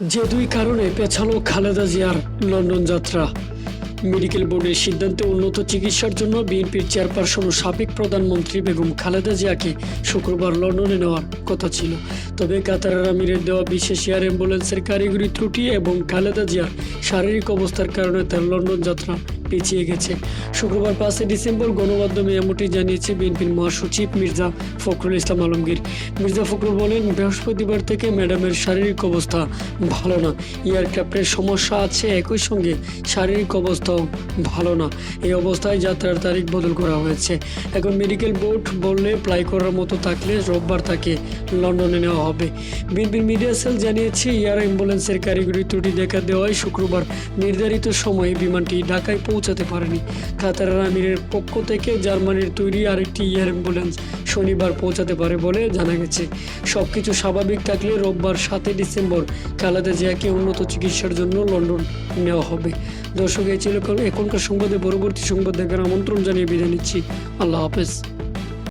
যে দুই কারণে পেছালো খালেদা জিয়ার লন্ডন যাত্রা। মেডিকেল বোর্ডের সিদ্ধান্তে উন্নত চিকিৎসার জন্য বিএনপির চেয়ারপারসন ও সাবেক প্রধানমন্ত্রী বেগম খালেদা জিয়াকে শুক্রবার লন্ডনে নেওয়ার কথা ছিল। তবে কাতার আমিরের দেওয়া বিশেষ এয়ার অ্যাম্বুলেন্সের কারিগরি ত্রুটি এবং খালেদা জিয়ার শারীরিক অবস্থার কারণে তার লন্ডন যাত্রা পিছিয়ে গেছে। শুক্রবার পাঁচই ডিসেম্বর গণমাধ্যমে এমনটি জানিয়েছে বিএনপির মহাসচিব মির্জা ফখরুল ইসলাম আলমগীর। মির্জা ফখরুল বলেন, বৃহস্পতিবার থেকে ম্যাডামের শারীরিক অবস্থা ভালো না। এয়ারক্রাফটের সমস্যা আছে একই সঙ্গে শারীরিক অবস্থাও ভালো না। এই অবস্থায় যাত্রার তারিখ বদল করা হয়েছে। এখন মেডিকেল বোর্ড বললে প্লাই করার মতো থাকলে রোববার তাকে লন্ডনে নেওয়া হবে। বিএনপির মিডিয়া সেল জানিয়েছে, এয়ার অ্যাম্বুলেন্সের কারিগরি ত্রুটি দেখা দেওয়ায় শুক্রবার নির্ধারিত সময়ে বিমানটি ঢাকায় পৌঁছাতে পারেনি। কাতার আমিরের পক্ষ থেকে জার্মানির তৈরি আরেকটি এয়ার অ্যাম্বুলেন্স শনিবার পৌঁছাতে পারে বলে জানা গেছে। সব কিছু স্বাভাবিক থাকলে রোববার সাতই ডিসেম্বর খালেদা জিয়াকে উন্নত চিকিৎসার জন্য লন্ডন নেওয়া হবে। দর্শক, এই ছিল এখনকার সংবাদে। পরবর্তী সংবাদ দেখার আমন্ত্রণ জানিয়ে বিদায় নিচ্ছি। আল্লাহ হাফেজ।